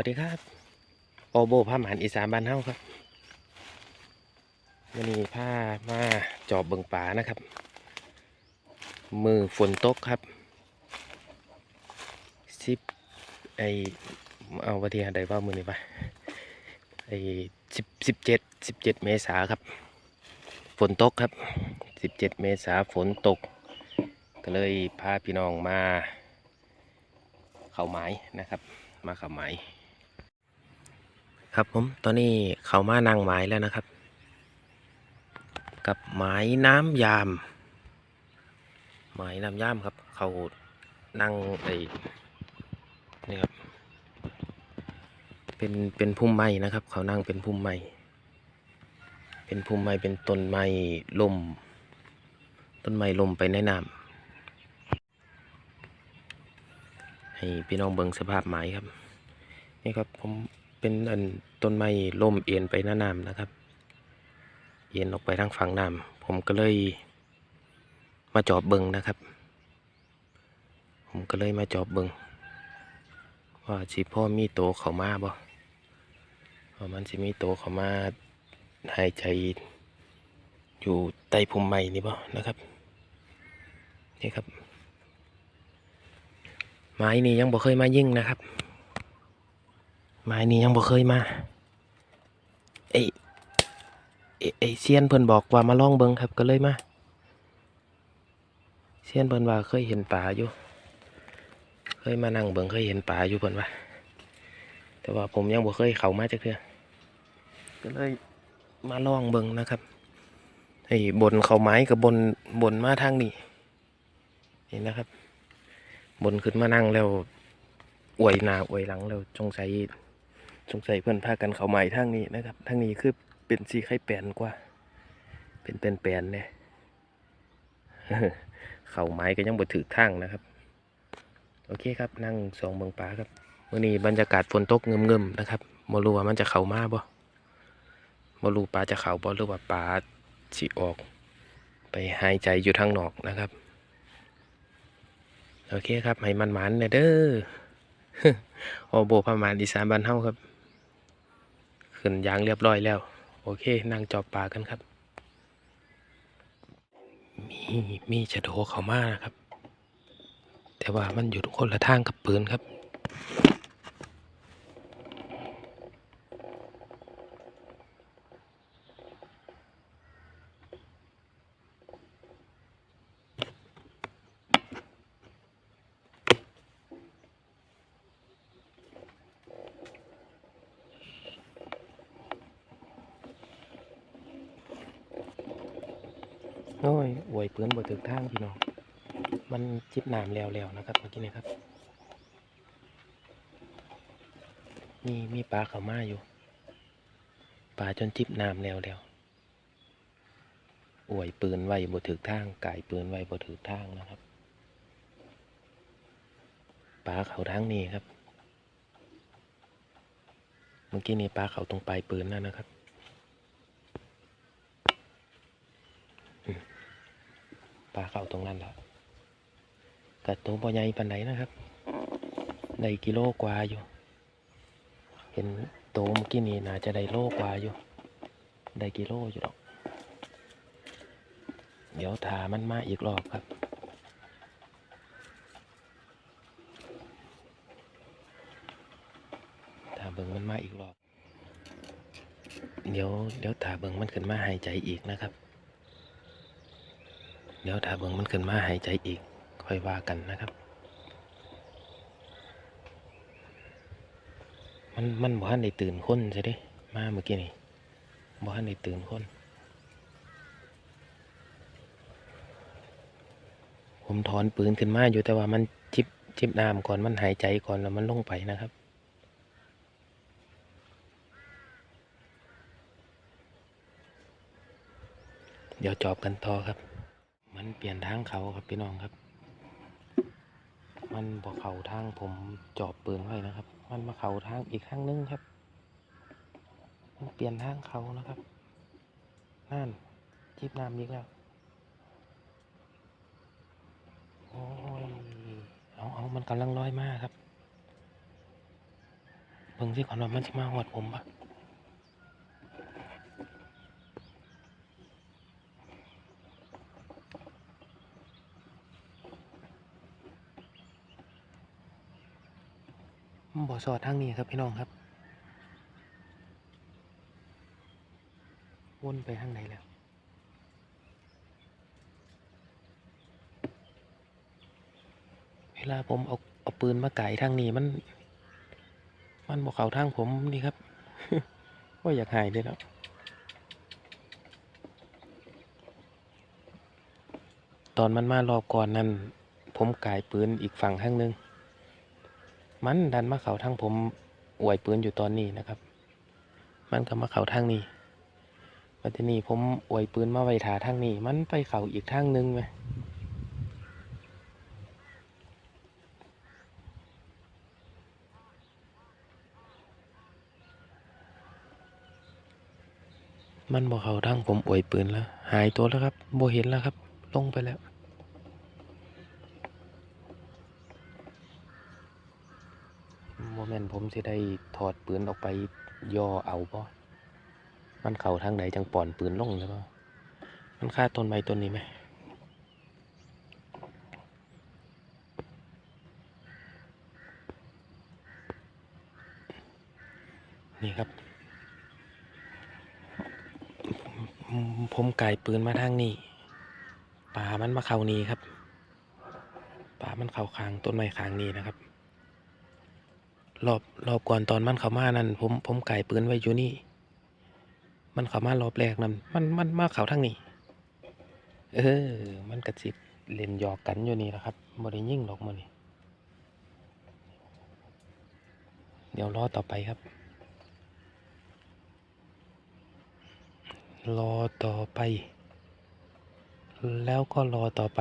วัสดีครับ โอโบผ้าหมานอีสานบ้านเฮาครับวันนี้ผ้ามาจอบเบิงป่านะครับ มือฝนตกครับสิบไอเอาวันที่ใดว่ามือนี้ปะไอสิบสิบเจ็ดสิบเจ็ดเมษาครับ ฝนตกครับสิบเจ็ดเมษาฝนตก ก็เลยพาพี่น้องมา เขาไม้นะครับ มาเขาไม้ ครับผมตอนนี้เขามานางไม้แล้วนะครับ กับไม้น้ำยามไม้น้ำยามครับ เขานั่งไอ้นี่ครับเป็นเป็นพุ่มไม้นะครับ เขานั่งเป็นพุ่มไม้เป็นพุ่มไม้เป็นต้นไม้ลมต้นไม้ลมไปในน้ำให้พี่น้องเบิ่งสภาพไม้ครับนี่ครับผม เป็นอันต้นไม้ล่มเอียนไปหน้าน้ำนะครับ เอียนออกไปทางฝั่งน้ำผมก็เลยมาจอบเบิงนะครับ ผมก็เลยมาจอบเบิงว่าสิพ่อมีโตเขามาบ่ว่ามันสิมีโตเขามาหายใจอยู่ใต้พุ่มไม้นี่บ่นะครับนี่ครับไม้นี่ยังบ่เคยมายิ่งนะครับ ไม้นี้ยังบ่เคยมาไอไอ้เซียนเพิ่นบอกว่ามาล่องเบิงครับก็เลยมาเซียนเพิ่นว่าเคยเห็นป่าอยู่ เคยมานั่งเบิงเคยเห็นป่าอยู่เพิ่นว่าแต่ว่าผมยังบ่เคยเข้ามาจักเทื่อก็เลยมาล่องเบิงนะครับไอ้บนเขาไม้กับบนบนมาทางนี้นี่นะครับ บนขึ้นมานั่งแล้วอวยหน้าอวยหลังแล้วจงใส่ สงสัยเพื่อนพากันเขาใหม่ทางนี้นะครับทางนี้คือเป็นสีไข่แปนกว่า เป็นเป็นแปนเนี่ยเขาไม้ก็ยังบ่ถือทางนะครับ โอเคครับนั่งสองเมืองป่าครับมื่อนี้บรรยากาศฝนตกเงิมๆนะครับบ่รู้ว่ามันจะเข้ามาบ่บ่รู้ปลาจะเข้าบ่หรือว่าปลาสิออก ไปหายใจอยู่ทางนอกนะครับโอเคครับให้มันมันๆเนี่ยเด้อโอโบประมาณอีสานบ้านเฮาครับ ขึ้นยางเรียบร้อยแล้ว โอเค นั่งจอบปลากันครับ มีมีฉโดเขามานะครับ แต่ว่ามันอยู่คนละทางกับปืนครับ โอ้ยอวยเปื้อนบ่ถึกทางพี่น้อง มันจิบน้ำแล้วๆนะครับเมื่อกี้นี่ครับ มีมีปลาเขามาอยู่ ปลาจนจิบน้ำแล้วแล้วอวยปืนไว้บ่ถึกทางไก่ปืนไว้บ่ถึกทางนะครับปลาเขาทางนี้ครับ เมื่อกี้นี่ปลาเขาตรงปลายปืนนั่นนะครับ ปลาเข้าตรงนั้นแหละกระตัวบ่ใหญ่ปานไหนนะครับได้กิโลกว่าอยู่ เห็นโตวเมื่อกี้นี่น่าจะได้โลกว่าอยู่ ได้กิโลอยู่ดอก เดี๋ยวถามันมาอีกรอบครับถาเบิ่งมันมาอีกรอบ เดี๋ยวเดี๋ยวถาเบิ่งมันขึ้นมาหายใจอีกนะครับ เดี๋ยวถ้าเบิ่งมันขึ้นมาหายใจอีก ค่อยว่ากันนะครับ มันมันบ่ทันได้ตื่นคนใช่ดิมาเมื่อกี้นี่บ่ทันได้ตื่นคนผผมถอนปืนขึ้นมาอยู่แต่ว่ามันจิบจิบน้ำก่อนมันหายใจก่อนแล้วมันลงไปนะครับเดี๋ยวจอบกันต่อครับ มันเปลี่ยนทางเขาครับพี่น้องครับ มันบอกเขาทางผมจอบปืนไว้นะครับ มันมาเขาทางอีกทางนึงครับ มันเปลี่ยนทางเขานะครับนั่นจิบน้ำอีกแล้วโอ้ยเอาเอามันกำลังลอยมาครับเบิ่งสิก่อนว่ามันจะมาหอดผมปะมัน บ่อสอดทางนี้ครับพี่น้องครับ วนไปทางไหนแล้วเวลาผมเอาเอาปืนมาไก่ทางนี้มัน มันบอกเขาทางผมนี่ครับว่าอยากหายเลยแล้วตอนมันมารอบก่อนนั้น ผมไก่ปืนอีกฝั่งข้างหนึง มันดันมาเขาทางผมอวยปืนอยู่ตอนนี้นะครับ มันก็มาเขาทางนี้ปัจจุบันผมอวยปืนมาไว้ถาทางนี้ มันไปเขาอีกทางหนึงไหมมันบอกเขาทางผมอวยปืนแล้ว หายตัวแล้วครับโบเห็นแล้วครับ ลงไปแล้วโมเมนผม สิได้ถอดปืนออกไปย่อเอาป่มันเข่าทางไหนจังป่อนปืนลงใช่ป่มันฆ่าต้นไม้ต้นนี้ไหมนี่ครับ ผมไก่ปืนมาทางนี้ป่ามันมาเข้านี้ครับป่ามันเข้าคางต้นไม้คางนี้นะครับ รอบรอบก่อนตอนมันเข้ามานั่นผมผมไก่ปืนไว้อยู่นี่ มันเข้ามารอบแรกนั่นมันมันมาเข้าทางนี้ เออ มันกระสิบเล่นหยอกกันอยู่นี่นะครับบ่ได้ยิ่งหรอกมันนี่เดี๋ยวรอต่อไปครับ รอต่อไป แล้วก็รอต่อไป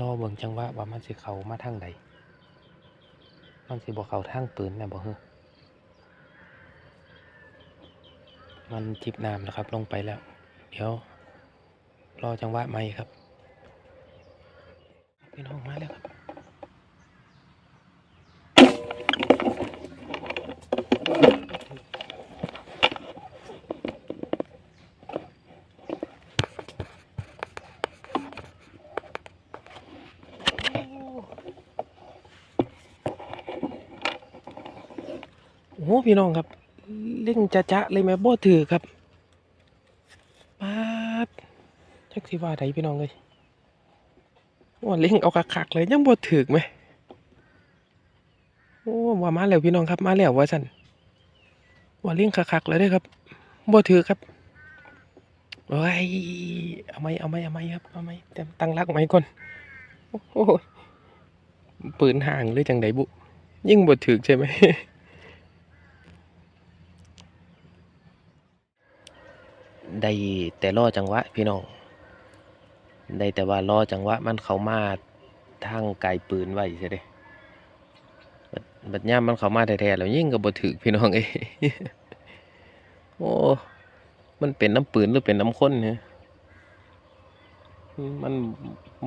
รอเบิ่งจังหวะว่ามันสิเข้ามาทางใดมันสิบอกเข้าทางปืนนะบอกเฮ้อมันจิบน้ำแล้วครับ ลงไปแล้ว เดี๋ยว รอจังหวะใหม่ครับพี่น้องมาแล้วครับ พี่น้องครับ เล่งจะจะเลยแม่บ่ถือครับปาดจักสิว่าใดพี่น้องเลยว่าเล่งเอาคักๆเลยยังบ่ถือไหมโอ้ว่ามาแล้วพี่น้องครับมาแล้วว่าสันว่าเล่งคักๆเลยด้อครับบ่ถือครับโอ้ยเอาไหมเอาไหมเอาไหมครับเอาไหมเต็มตั้งรักไหมก่อนโอ้โหปืนห่างหรือจังไดบุยิ่งบ่ถือใช่ไหม ได้แต่รอจังหวะพี่น้องได้แต่ว่ารอจังหวะมันเข้ามาทางไกลปืนไว้ใช่เด้บัดย่ามมันเข้ามาแท้ๆแล้วยิ่งก็บ่ถึกพี่น้องเอ้โอ้มันเป็นน้ำปืนหรือเป็นน้ำข้นเนี่ยมัน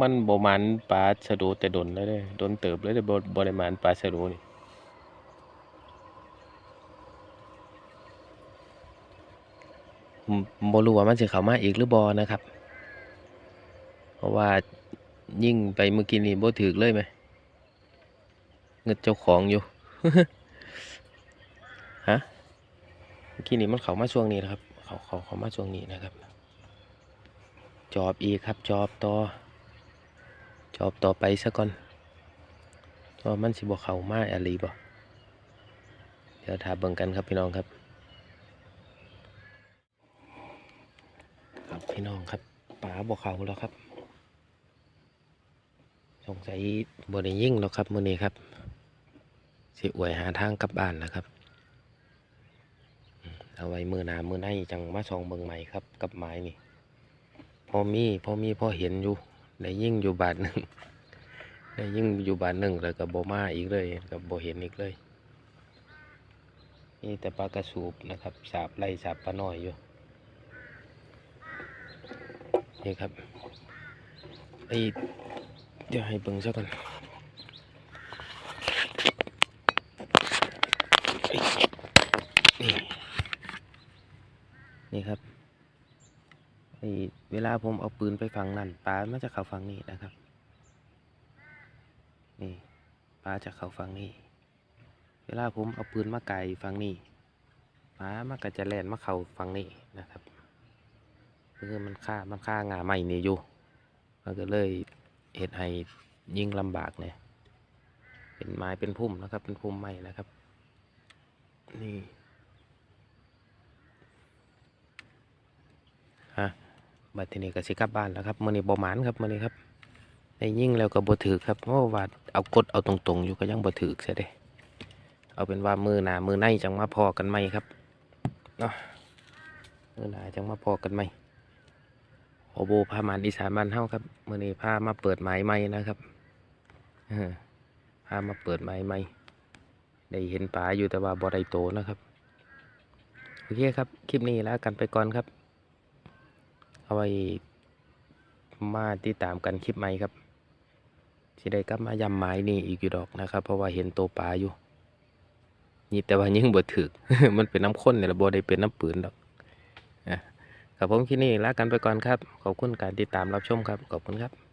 มันบ่มันปลาชะโดแต่ดนแล้วเด้โดนเติบเลยเด้บ่บ่ได้มันปลาชะโดนี่ ผม บ่รู้ว่ามันสิเข้ามาอีกหรือบอนะครับ เพราะว่ายิ่งไปเมื่อกี้นี่บ่ถึกเลยไหมเงินเจ้าของอยู่ฮะเมื่อกี้นี่มันเข้ามาช่วงนี้นะครับเขาเขาเข้ามาช่วงนี้นะครับ จอบอีกครับ จอบต่อจอบต่อไปซะก่อนว่ามันสิบ่เข้ามาอะไรบ่เดี๋ยวถาเบิ่งกันครับพี่น้องครับ ครับ พี่น้องครับป่าบ่เขาแล้วครับ สงสัยบ่ได้ยิ่งแล้วครับมื้อนี้ครับ สิอวยหาทางกลับบ้านนะครับ เอาไว้มือหนามือในจังมาส่องเบิ่งใหม่ครับ กับไม้นี่พ่อมีพ่อมีพ่อเห็นอยู่ได้ยิ่งอยู่บาทหนึ่งได้ยิ่งอยู่บาทหนึ่งแล้วก็บ่มาอีกเลยก็บ่เห็นอีกเลยนี่แต่ปลากระสูบนะครับสาบไล่สาบปลาหน้อยอยู่ นี่ครับไอเดี๋ยวให้เบิ่งซะก่อนนี่นี่ครับไอเวลาผมเอาปืนไปฝังนั่นปลามันจะเข้าฝังนี่นะครับ นี่ปลาจะเข้าฝังนี่เวลาผมเอาปืนมาไกลฝังนี้หมามันก็จะแล่นมาเข้าฝังนี้นะครับ คือมันฆ่ามันฆ่างาใหม่นี่อยู่มันก็เลยเหตุให้ยิงลำบากเนี่ยเป็นไม้เป็นพุ่มนะครับ เป็นพุ่มไม้นะครับ นี่ฮะบัดทีนี้ก็สิกลับบ้านแล้วครับมื้อนี้บ่หมานครับมื้อนี้ครับได้ยิงแล้วก็บ่ถือครับเพราะว่าเอากดเอาตรงๆ อยู่ก็ยังบ่ถือเสียเด้เอาเป็นว่ามือหนามือในจังมาพอกันไหมครับเนาะมือหนาจังมาพอกันไหม โอโบพามานอีสานบ้านเฮาครับมื่อนี้พามาเปิดไม้ใหม่นะครับพามาเปิดไม้ใหม่ได้เห็นปลาอยู่แต่ว่าบ่ได้โตนะครับโอเคครับคลิปนี้แล้วกันไปก่อนครับ เอาไว้มาติดตามกันคลิปใหม่ครับสิได้กลับมายำไม้นี่อีกอยู่ดอกนะครับ เพราะว่าเห็นโตปลาอยู่นี่แต่ว่ายิ่งบ่ถึก มันเป็นน้ำข้นเนี่ยละบ่ได้เป็นน้ำปืนดอก กับผมที่นี่ลากันไปก่อนครับ ขอบคุณการติดตามรับชมครับ ขอบคุณครับ